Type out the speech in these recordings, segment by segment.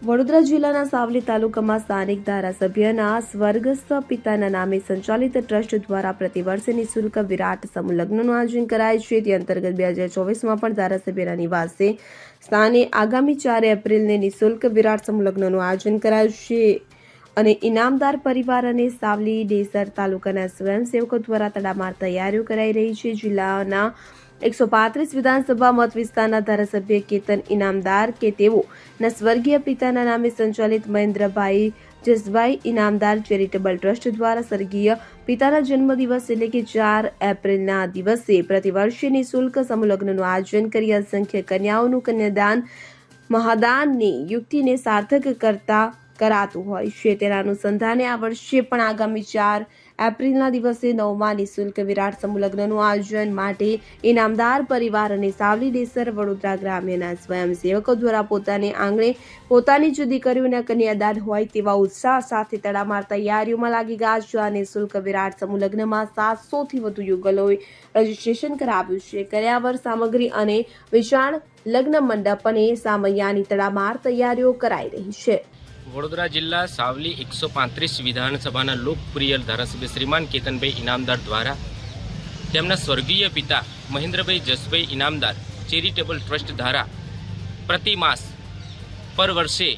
વડોદરા જિલ્લાના સાવલી તાલુકામાં સ્થાનિક ધારાસભ્યના સ્વર્ગસ્થ પિતાના નામે સંચાલિત ટ્રસ્ટ દ્વારા પ્રતિવર્ષે નિઃશુલ્ક વિરાટ સમૂહ લગ્નનું આયોજન કરાય છે. તે અંતર્ગત બે હજાર ચોવીસમાં પણ ધારાસભ્યના નિવાસે સ્થાને આગામી ચાર એપ્રિલને નિઃશુલ્ક વિરાટ સમૂહ લગ્નનું આયોજન કરાયું છે અને ઇનામદાર પરિવાર અને સાવલી ડેસર તાલુકાના સ્વયંસેવકો દ્વારા તડામાર તૈયારીઓ કરાઈ રહી છે. જિલ્લાના એકસો પાંત્રીસ વિધાનસભા મત વિસ્તારના ધારાસભ્ય કેતન ઇનામદાર કે તેઓના સ્વર્ગીય પિતાના નામે સંચાલિત મહેન્દ્રભાઈ જસભાઈ ઇનામદાર ચેરિટેબલ ટ્રસ્ટ દ્વારા સ્વર્ગીય પિતાના જન્મદિવસ એટલે કે ચાર એપ્રિલના દિવસે પ્રતિવર્ષે નિઃશુલ્ક સમુલગ્નનું આયોજન કરી અસંખ્ય કન્યાઓનું કન્યાદાન, મહાદાનની યુક્તિને સાર્થક કરતા કરાતું હોય છે. તેના અનુસંધાને આ વર્ષે પણ આગામી ચાર એપ્રિલના દિવસે નવમા નિઃશુલ્ક વિરાટ સમૂહલગ્નનું આયોજન માટે ઇનામદાર પરિવાર અને સાવલી દેસર વડોદરા ગ્રામ્યના સ્વયંસેવકો દ્વારા પોતાને આંગણે પોતાની જ દીકરીઓના કન્યાદાન હોય તેવા ઉત્સાહ સાથે તડામાર તૈયારીઓમાં લાગી ગયા છે. અને શુલ્ક વિરાટ સમૂહલગ્નમાં સાતસોથી વધુ યુગલોએ રજીસ્ટ્રેશન કરાવ્યું છે. કર્યાવર સામગ્રી અને વિશાળ લગ્ન મંડપ અને સામૈયાની તડામાર તૈયારીઓ કરાઈ રહી છે. વડોદરા જિલ્લા સાવલી એકસો પાંત્રીસ વિધાનસભાના લોકપ્રિય ધારાસભ્ય શ્રીમાન કેતનભાઈ ઇનામદાર દ્વારા તેમના સ્વર્ગીય પિતા મહેન્દ્રભાઈ જસભાઈ ઇનામદાર ચેરિટેબલ ટ્રસ્ટ દ્વારા પ્રતિ માસ પર વર્ષે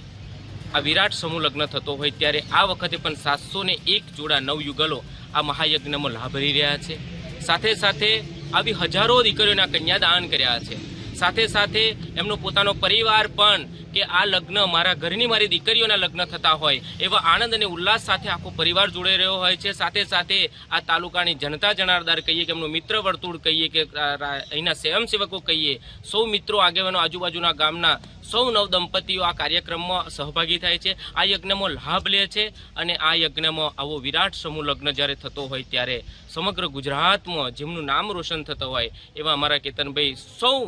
આ વિરાટ સમૂહ લગ્ન થતો હોય ત્યારે આ વખતે પણ સાતસો ને એક જોડા નવયુગલો આ મહાયજ્ઞમાં લાભ લઈ રહ્યા છે. સાથે સાથે આવી હજારો દીકરીઓના કન્યાદાન કર્યા છે. સાથે સાથે એમનો પોતાનો પરિવાર પણ કે આ લગ્ન મારા ઘરની મારી દીકરીઓના લગ્ન થતા હોય, એવા આનંદ અને ઉલ્લાસ સાથે આખો પરિવાર જોડાઈ રહ્યો હોય છે. સાથે સાથે આ તાલુકાની જનતા જનારદાર કહીએ કે એમનું મિત્ર વર્તુળ કહીએ કે અહીંના સ્વયંસેવકો કહીએ, સૌ મિત્રો, આગેવાનો, આજુબાજુના ગામના સૌ નવ દંપતીઓ આ કાર્યક્રમમાં સહભાગી થાય છે. આ યજ્ઞમાં લાભ લે છે અને આ યજ્ઞમાં આવો વિરાટ સમૂહ લગ્ન જ્યારે થતો હોય ત્યારે સમગ્ર ગુજરાતમાં જેમનું નામ રોશન થતું હોય એવા અમારા કેતનભાઈ સૌ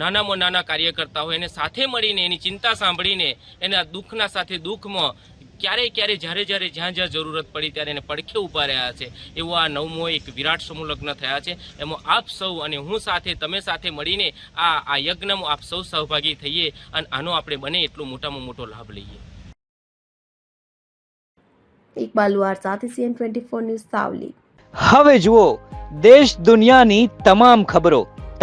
નાનામાં નાના કાર્યકર્તાઓ હોય એને સાથે મળીને એની ચિંતા સાંભળીને એના દુઃખના સાથે દુઃખમાં ક્યારેય ક્યારે જ્યારે જ્યારે જ્યાં જ્યાં જરૂરત પડી ત્યારે એને પડખે ઊભા રહ્યા છે. એવો આ નવમો એક વિરાટ સમૂહ લગ્ન થયા છે. એમાં આપ સૌ અને હું સાથે તમે સાથે મળીને આ આ યજ્ઞમાં આપ સૌ સહભાગી થઈએ અને આનો આપણે બને એટલો મોટામાં મોટો લાભ લઈએ. ઇકબાલ લુહાર સાથે CN twenty four news Savli. હવે જુઓ દેશ દુનિયાની તમામ ખબરો